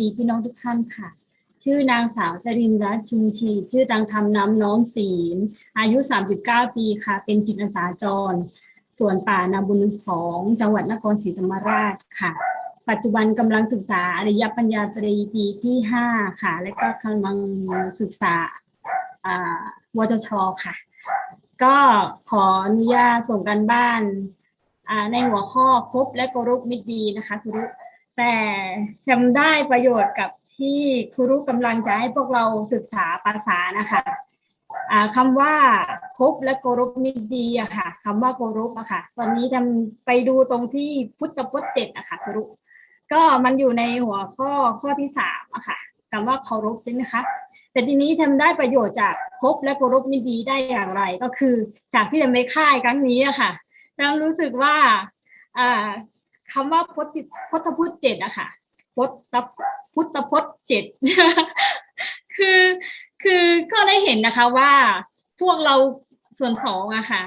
ดีพี่น้องทุกท่านค่ะ ชื่อนางสาวจรินรัตน์ชุมชี ชื่อตังธรรมน้ำน้อมศีล อายุ 39 ปีค่ะ เป็นจิตอาสาจร ส่วนป่านาบุญของจังหวัดนครศรีธรรมราชค่ะ ปัจจุบันกำลังศึกษาอริยปัญญาตรีปีที่ 5 ค่ะ และก็กำลังศึกษาวจชค่ะ ก็ขออนุญาตส่งกันบ้านในหัวข้อครบและเคารพมิตรดีนะคะครูรุ แต่จำได้ประโยชน์กับที่ครูรุกำลังจะให้พวกเราศึกษาภาษานะคะคำว่าครบและเคารพมิดีอะค่ะคำว่าเคารพอะค่ะตอนนี้ทำไปดูตรงที่พุทธพจน์เจ็ดอะค่ะครูก็มันอยู่ในหัวข้อข้อที่สามอะค่ะคำว่าเคารพใช่ไหมคะแต่ทีนี้ทำได้ประโยชน์จากคบและเคารพนิดีได้อย่างไร ก็คือจากที่ทำในค่ายครั้งนี้อะค่ะเรารู้สึกว่า คำว่าพุทธพุทธพุทธเจ็ดอะค่ะพุทธพุทธพจน์เจ็ดคือคือก็ได้เห็นนะคะว่าพวกเราส่วนสองอะค่ะ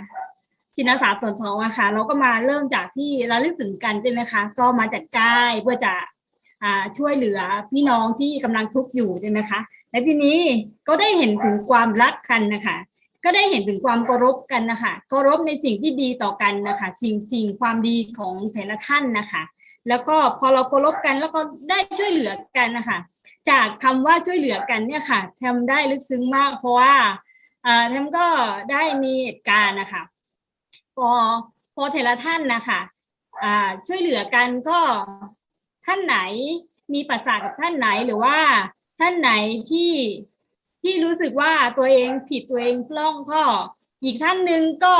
จินอาสาส่วนสองอะค่ะ เราก็มาเริ่มจากที่เราลึกถึงกันใช่ไหมคะก็มาจัดกายเพื่อจะช่วยเหลือพี่น้องที่กำลังทุกข์อยู่ใช่ไหมคะและทีนี้ก็ได้เห็นถึงความรักกันนะคะ ก็ได้เห็นถึงความเคารพกันนะคะเคารพในสิ่งที่ดีต่อกันนะคะสิ่งสิ่งความดีของแต่ละท่านนะคะ แล้วก็พอเราเคารพกันแล้วก็ได้ช่วยเหลือกันนะคะจากคำว่าช่วยเหลือกันเนี่ยค่ะแทำได้ลึกซึ้งมาก เพราะว่าเอ่อทำก็ได้มีเหตุการณ์นะคะพอพอแต่ละท่านนะคะช่วยเหลือกันก็ท่านไหนมีปัสสากับท่านไหนหรือว่าท่านไหนที่ ที่รู้สึกว่าตัวเองผิดตัวเองปล้องก็อีกท่านหนึ่งก็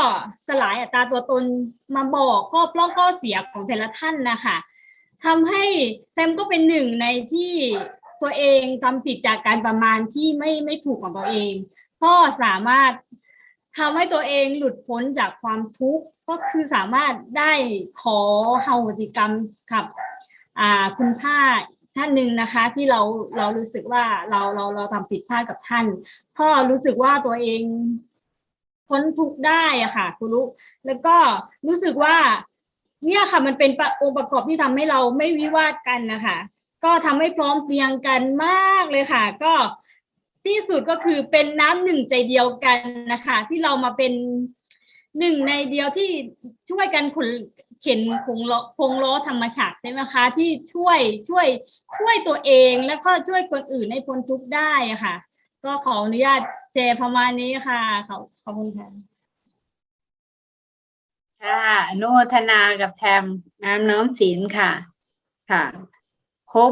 สลายอัตราตัวตนมาบอกก็ปล้องก็เสียของแต่ละท่านนะคะทำให้แซมก็เป็นหนึ่งในที่ตัวเองทำผิดจากการประมาณที่ไม่ไม่ถูกของตัวเอง ก็สามารถทำให้ตัวเองหลุดพ้นจากความทุกข์ก็คือสามารถได้ขอเฮาติกรรมกับคุณพ่า ท่านหนึ่งนะคะที่เราเรารู้สึกว่าเราเราเราทำผิดพลาดกับท่านก็รู้สึกว่าตัวเองพ้นทุกข์ได้อะค่ะคุณรู้แล้วก็รู้สึกว่า เนี่ยค่ะมันเป็นองค์ประกอบที่ทำให้เราไม่วิวาทกันนะคะก็ทำให้พร้อมเพรียงกันมากเลยค่ะ ก็ที่สุดก็คือเป็นน้ำหนึ่งใจเดียวกันนะคะ ที่เรามาเป็นหนึ่งในเดียวที่ช่วยกันขน เข็นคงล้อคงล้อธรรมชาติใช่ไหมคะ ที่ช่วยช่วยช่วยตัวเองแล้วก็ช่วยคนอื่นให้พ้นทุกข์ได้ค่ะ ก็ขออนุญาตเจประมาณนี้ค่ะขอบขอบคุณค่ะค่ะนุโมทนากับแทมน้ำน้อมศีลค่ะค่ะครบ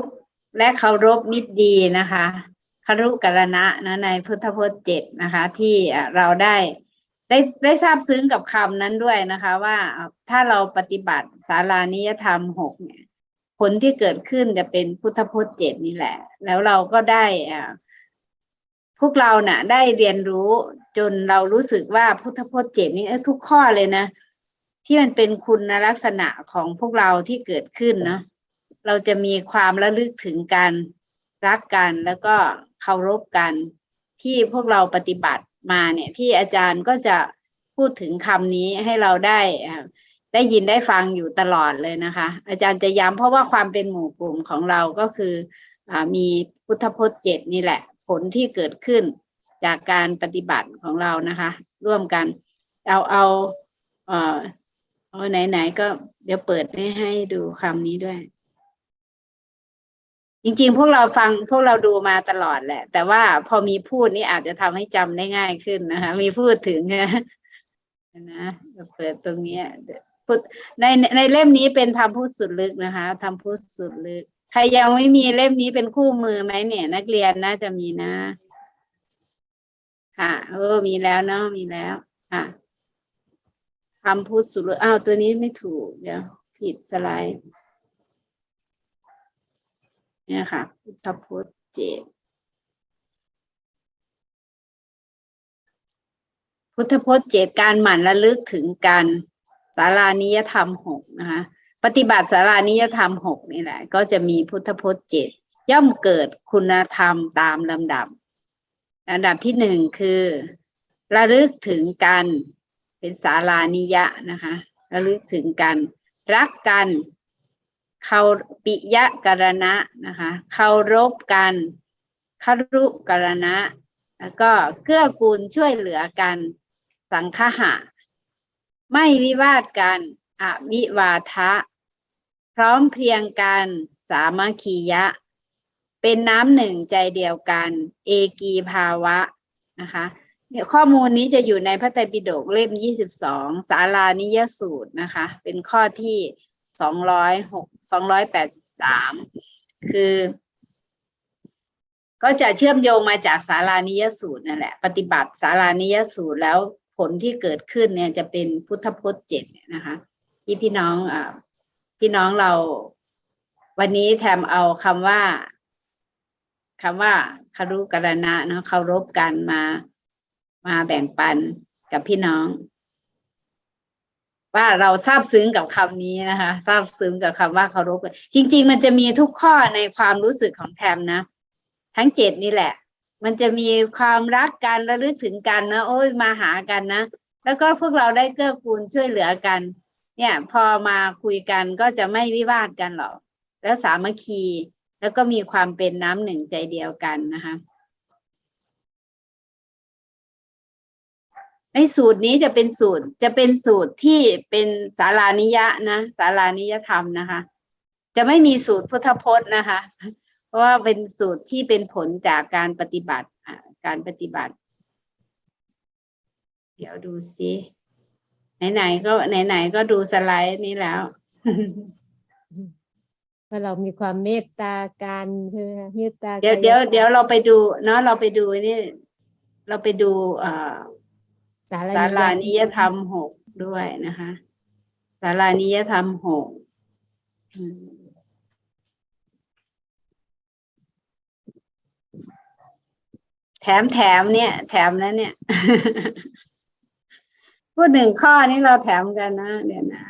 และเคารพมิตรดีนะคะคารุกรณะนะในพุทธพจน์เจ็ดนะคะ ที่เราได้ ได้ได้ทราบซึ้งกับคำนั้นด้วยนะคะ ว่าถ้าเราปฏิบัติสารานิยธรรมหกเนี่ย ผลที่เกิดขึ้นจะเป็นพุทธพจน์เจ็ดนี่แหละ แล้วเราก็ได้อ่าพวกเราเน่ะ ได้เรียนรู้จนเรารู้สึกว่าพุทธพจน์เจ็ดนี่ทุกข้อเลยนะ ที่มันเป็นคุณลักษณะของพวกเราที่เกิดขึ้นเนาะเราจะมีความระลึกถึงกันรักกันแล้วก็เคารพกันที่พวกเราปฏิบัติ มาเนี่ยที่อาจารย์ก็จะพูดถึงคำนี้ให้เราได้ได้ยินได้ฟังอยู่ตลอดเลยนะคะ อาจารย์จะย้ำเพราะว่าความเป็นหมู่กลุ่มของเราก็คืออมีพุทธพจน์เจ็ดนี่แหละ ผลที่เกิดขึ้นจากการปฏิบัติของเรานะคะ ร่วมกัน เอาเอาเอ่อโอ้ไหนๆก็เดี๋ยวเปิดให้ดูคำนี้ด้วย จริงๆ พวกเราฟังพวกเราดูมาตลอดแหละ แต่ว่าพอมีพูดนี่อาจจะทำให้จำได้ง่ายขึ้นนะคะ มีพูดถึงนะนะเปิดตรงนี้พูดในในเล่มนี้เป็นทำพูดสุดลึกนะคะทำพูดสุดลึก ใครยังไม่มีเล่มนี้เป็นคู่มือไหมเนี่ย นักเรียนน่าจะมีนะ ค่ะเออมีแล้วเนาะมีแล้วค่ะคำพูดสุดเลยอ้าวตัวนี้ไม่ถูกเดี๋ยวผิดสไลด์ เนี่ยค่ะ พุทธพจน์เจ็ดพุทธพจน์เจ็ดการหมั่นระลึกถึงการสารานิยธรรมหกนะคะ ปฏิบัติสารานิยธรรมหกนี่แหละ ก็จะมีพุทธพจน์เจ็ดย่อมเกิดคุณธรรมตามลำดับ อันดับที่หนึ่งคือ ระลึกถึงกันเป็นสารานิยะนะคะ ระลึกถึงกัน รักกัน เขาปิยะกรณะนะคะเคารพกันคารุกรณะ แล้วก็เกื้อกูลช่วยเหลือกัน สังคหะ ไม่วิวาทกันอวิวาทะ พร้อมเพรียงกันสามัคคียะ เป็นน้ำหนึ่งใจเดียวกัน เอกีภาวะนะคะเนี่ยข้อมูลนี้จะอยู่ในพระไตรปิฎกเล่ม 22 สารานิยสูตรนะคะ เป็นข้อที่ 206 283คือ ก็จะเชื่อมโยงมาจากสารานิยสูตรนั่นแหละ ปฏิบัติสารานิยสูตรแล้วผลที่เกิดขึ้นเนี่ยจะเป็นพุทธพจน์เจ็ดเนี่ยนะคะ ที่พี่น้องอ่าพี่น้องเรา วันนี้แทมเอาคำว่าคำว่าคารุกรณะเนาะเคารพกันมามาแบ่งปันกับพี่น้อง ว่าเราซาบซึ้งกับคำนี้นะคะซาบซึ้งกับคำว่าเคารพกันจริง ๆ มันจะมีทุกข้อในความรู้สึกของแทมนะ ทั้งเจ็ดนี่แหละ มันจะมีความรักกันระลึกถึงกันนะโอ้ยมาหากันนะ แล้วก็พวกเราได้เกื้อกูลช่วยเหลือกัน เนี่ย พอมาคุยกันก็จะไม่วิวาทกันหรอกแล้วสามัคคีแล้วก็มีความเป็นน้ำหนึ่งใจเดียวกันนะคะ ในสูตรนี้จะเป็นสูตรจะเป็นสูตรที่เป็นสารานิยะนะสารานิยธรรมนะคะ จะไม่มีสูตรพุทธพจน์นะคะ เพราะว่าเป็นสูตรที่เป็นผลจากการปฏิบัติอ่าการปฏิบัติ เดี๋ยวดูซิไหนๆก็ไหนๆก็ดูสไลด์นี้แล้วเพราะเรามีความเมตตากันใช่ไหมคะเมตตาเดี๋ยวกาเดี๋ยวกรรมเดี๋ยวเราไปดูเนาะเราไปดูนี่ เราไปดู เอ่อ สาสารานินิยธรรมหกด้วยนะคะสารานิยธรรมหกแถมแถมเนี่ย แถมนะเนี่ย พูดหนึ่งข้อนี้เราแถมกันนะ เดี๋ยวนะ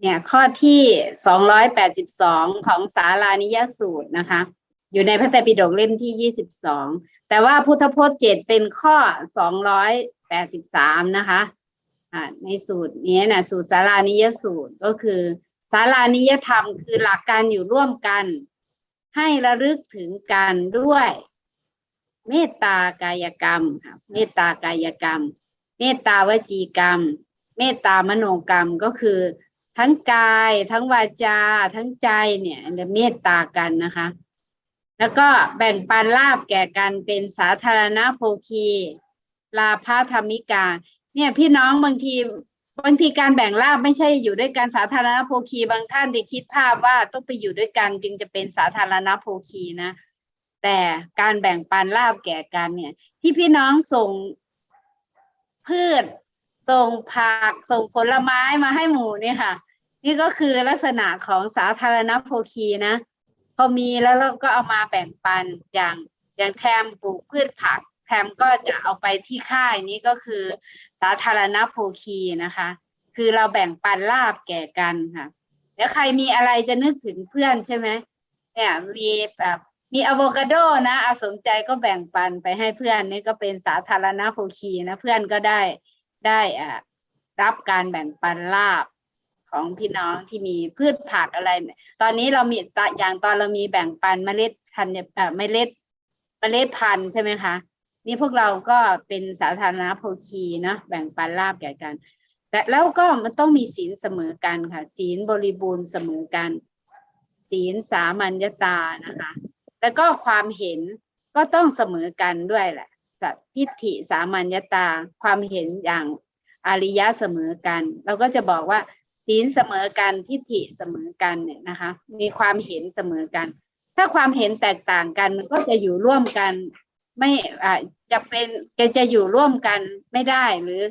เนี่ยข้อที่สองร้อยแปดสิบสองของสารานิยสูตรนะคะ อยู่ในพระไตรปิฎกเล่มที่ยี่สิบสองแต่ว่าพุทธพจน์เจ็ดเป็นข้อสองร้อยแปดสิบสามนะคะอ่าในสูตรนี้นะสูตรสารานิยสูตรก็คือสารานิยธรรมคือหลักการอยู่ร่วมกัน ให้ระลึกถึงกันด้วย เมตตากายกรรมค่ะเมตตากายกรรม เมตตาวจีกรรม เมตตามโนกรรมก็คือ ทั้งกาย ทั้งวาจา ทั้งใจเนี่ยจะเมตตากันนะคะ แล้วก็แบ่งปันลาบแก่กันเป็นสาธารณโภคี ลาภธรรมิกา เนี่ยพี่น้องบางทีบางทีการแบ่งลาบไม่ใช่อยู่ด้วยกันสาธารณโภคีบางท่านที่คิดภาพว่าต้องไปอยู่ด้วยกันจึงจะเป็นสาธารณโภคีนะ แต่การแบ่งปันลาบแก่กันเนี่ย ที่พี่น้องส่งพืชส่งผักส่งผลไม้มาให้หมูเนี่ยค่ะ นี่ก็คือลักษณะของสาธารณโภคีนะ พอมีแล้วเราก็เอามาแบ่งปันอย่างอย่างแทมปลูกพืชผักแทมก็จะเอาไปที่ค่ายนี้ก็คือ สาธารณโภคีนะคะ คือเราแบ่งปันลาบแก่กันค่ะแล้วใครมีอะไรจะนึกถึงเพื่อนใช่ไหมเนี่ยมีแบบมีอะโวคาโดนะอาสนใจก็แบ่งปันไปให้เพื่อนนี่ก็เป็นสาธารณโภคีนะเพื่อนก็ได้ได้อ่ารับการแบ่งปันลาบ ของพี่น้องที่มีพืชผักอะไร ตอนนี้เรามีตะอย่างตอนเรามีแบ่งปันเมล็ดพันธุ์เอ่อเมล็ดเมล็ดพันธุ์ใช่ไหมคะนี่พวกเราก็เป็นสาธารณโภคีเนาะแบ่งปันลาบแก่กัน แต่แล้วก็มันต้องมีศีลเสมอกันค่ะ ศีลบริบูรณ์เสมอกัน ศีลสามัญญตานะคะ แล้วก็ความเห็นก็ต้องเสมอกันด้วยแหละสัทิฏฐิสามัญญตาความเห็นอย่างอริยะเสมอกัน เราก็จะบอกว่า ศีลเสมอกันทิฏฐิเสมอกันเนี่ยนะคะ มีความเห็นเสมอกัน ถ้าความเห็นแตกต่างกันมันก็จะอยู่ร่วมกัน ไม่อ่าจะเป็นจะจะอยู่ร่วมกันไม่ได้หรือ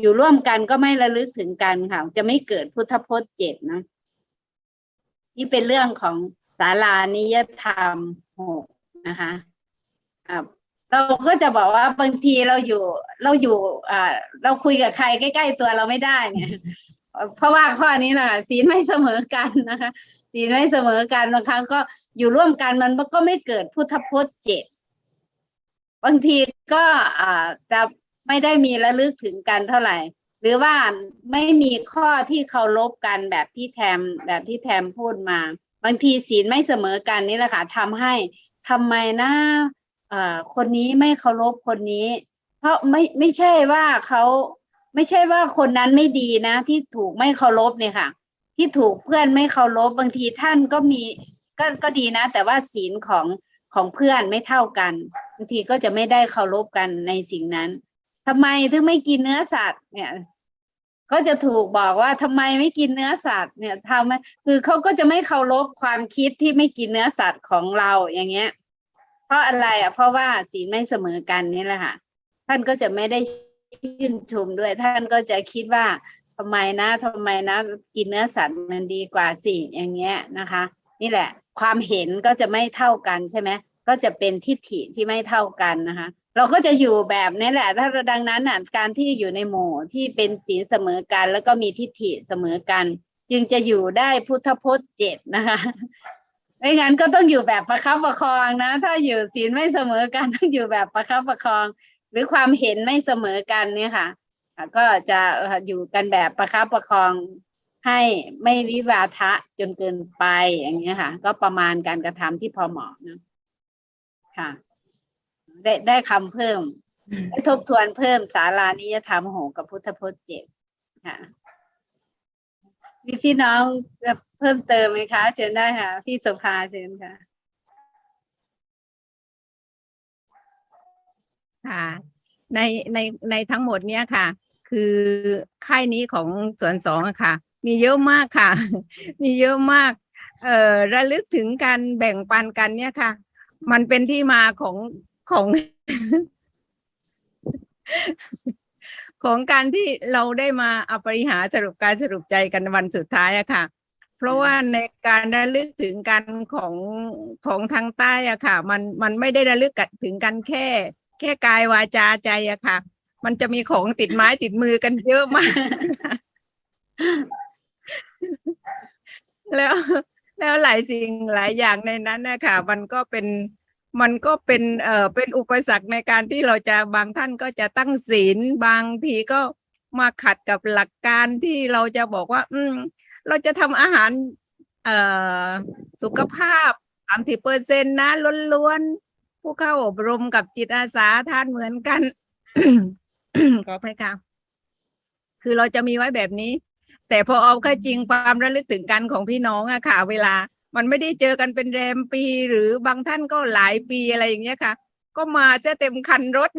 อยู่ร่วมกันก็ไม่ระลึกถึงกันค่ะ จะไม่เกิดพุทธพจน์เจ็ดนะ นี่เป็นเรื่องของศาลานิยธรรมหกนะคะอ่าเราก็จะบอกว่าบางทีเราอยู่เราอยู่อ่าเราคุยกับใครใกล้ ๆ ตัวเราไม่ได้เนี่ย เพราะว่าข้อนี้แหละศีลไม่เสมอกันนะคะศีลไม่เสมอกันบางครั้งก็อยู่ร่วมกันมันก็ไม่เกิดพุทธพจน์เจ็ดบางทีก็จะไม่ได้มีระลึกถึงกันเท่าไหร่ หรือว่าไม่มีข้อที่เคารพกันแบบที่แทมแบบที่แทมพูดมา บางทีศีลไม่เสมอกันนี่แหละค่ะทำให้ทำไมนะคนนี้ไม่เคารพคนนี้ เพราะไม่ไม่ใช่ว่าเขา ไม่ใช่ว่าคนนั้นไม่ดีนะ ที่ถูกไม่เคารพเนี่ยค่ะ ที่ถูกเพื่อนไม่เคารพบางทีท่านก็มีก็ก็ดีนะ แต่ว่าศีลของของเพื่อนไม่เท่ากันบางทีก็จะไม่ได้เคารพกันในสิ่งนั้นทำไมถึงไม่กินเนื้อสัตว์เนี่ย ก็จะถูกบอกว่าทำไมไม่กินเนื้อสัตว์เนี่ยทำไมคือเขาก็จะไม่เคารพความคิดที่ไม่กินเนื้อสัตว์ของเราอย่างเงี้ย เพราะอะไรอะ เพราะว่าศีลไม่เสมอกันนี่แหละค่ะ ท่านก็จะไม่ได้ ชื่นชมด้วยท่านก็จะคิดว่าทำไมนะทำไมนะ กินเนื้อสัตว์มันดีกว่าสิอย่างเงี้ยนะคะ นี่แหละ ความเห็นก็จะไม่เท่ากันใช่ไหมก็จะเป็นทิฏฐิที่ไม่เท่ากันนะคะ เราก็จะอยู่แบบนี้แหละ ถ้าดังนั้นนะการที่อยู่ในหมู่ที่เป็นศีลเสมอกัน แล้วก็มีทิฏฐิเสมอกัน จึงจะอยู่ได้พุทธพจน์เจ็ดนะคะไม่งั้นก็ต้องอยู่แบบประคับประคองนะ ถ้าอยู่ศีลไม่เสมอกันต้องอยู่แบบประคับประคอง หรือความเห็นไม่เสมอกันเนี่ยค่ะอะก็จะเอ่ออยู่กันแบบประคับประคองให้ไม่วิวาทะจนเกินไปอย่างเงี้ยค่ะ ก็ประมาณการกระทำที่พอเหมาะนะค่ะ ได้ได้คำเพิ่มได้ทบทวนเพิ่มสารานิยธรรมโหกับพุทธพจน์เจ็ดค่ะมีพี่น้องจะเพิ่มเติมไหมคะ เชิญได้ค่ะ พี่สุภาเชิญค่ะ ค่ะ ในในในทั้งหมดเนี้ยค่ะ คือค่ายนี้ของสวนสองอะค่ะ มีเยอะมากค่ะ มีเยอะมาก เอ่อระลึกถึงการแบ่งปันกันเนี่ยค่ะ มันเป็นที่มาของของ ของการที่เราได้มาอปริหาสรุปการสรุปใจกันวันสุดท้ายอะค่ะ เพราะว่าในการระลึกถึงกันของของทางใต้อะค่ะ มันมันไม่ได้ระลึกถึงกันแค่ แค่กายวาจาใจอะค่ะ มันจะมีของติดไม้ติดมือกันเยอะมาก แล้วแล้วหลายสิ่งหลายอย่างในนั้นนะคะมันก็เป็นมันก็เป็นเอ่อเป็นอุปสรรคในการที่เราจะบางท่านก็จะตั้งศีลบางทีก็มาขัดกับหลักการที่เราจะบอกว่า อืม เราจะทำอาหาร เอ่อสุขภาพสามสิบเปอร์เซ็นต์นะล้วนๆ ผู้เข้าอบรมกับจิตอาสาท่านเหมือนกัน ขออภัยค่ะ คือเราจะมีไว้แบบนี้ แต่พอเอาเข้าจริงความระลึกถึงกันของพี่น้องอะค่ะ เวลา มันไม่ได้เจอกันเป็นแรมปี หรือบางท่านก็หลายปีอะไรอย่างเงี้ยค่ะ ก็มาจะเต็มคันรถ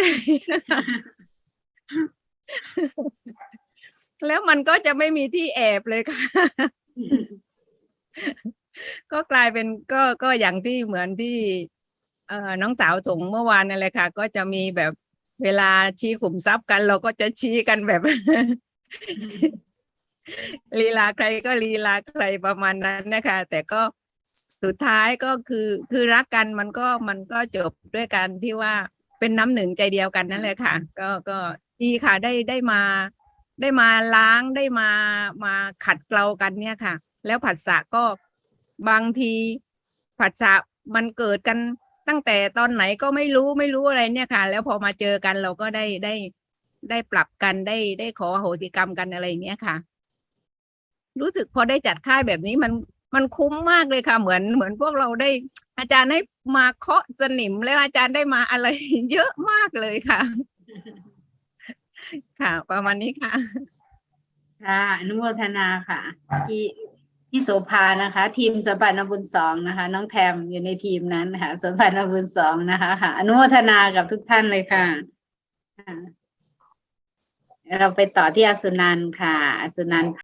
แล้วมันก็จะไม่มีที่แอบเลยค่ะก็กลายเป็นก็ก็อย่างที่เหมือนที่ เอ่อน้องสาวส่งเมื่อวานนั่นแหละค่ะ ก็จะมีแบบเวลาชี้ขุมทรัพย์กัน เราก็จะชี้กันแบบ ลีลาใครก็ลีลาใครประมาณนั้นนะคะ แต่ก็สุดท้ายก็คือคือรักกันมันก็มันก็จบด้วยกันที่ว่าเป็นน้ำหนึ่งใจเดียวกันนั่นแหละค่ะ ก็ก็ดีค่ะได้ได้มา ได้มาล้างได้มามาขัดเกลากันเนี่ยค่ะ แล้วผัสสะก็บางทีผัสสะมันเกิดกัน ตั้งแต่ตอนไหนก็ไม่รู้ไม่รู้อะไรเนี่ยค่ะ แล้วพอมาเจอกันเราก็ได้ได้ได้ปรับกันได้ได้ขออโหสิกรรมกันอะไรอย่างเงี้ยค่ะ รู้สึกพอได้จัดค่ายแบบนี้มันมันคุ้มมากเลยค่ะ เหมือนเหมือนพวกเราได้ อาจารย์ให้มาเคาะสนิมแล้วอาจารย์ได้มาอะไร เยอะมากเลยค่ะ ค่ะ ประมาณนี้ค่ะ ค่ะอนุโมทนาค่ะที่ี่โสภานะคะ ทีมสมบัตินบุญสองนะคะ น้องแทมอยู่ในทีมนั้นค่ะสมบัตินบุญสองนะคะค่ะอนุโมทนากับทุกท่านเลยค่ะ เราไปต่อที่อสุนันค่ะอสุนัน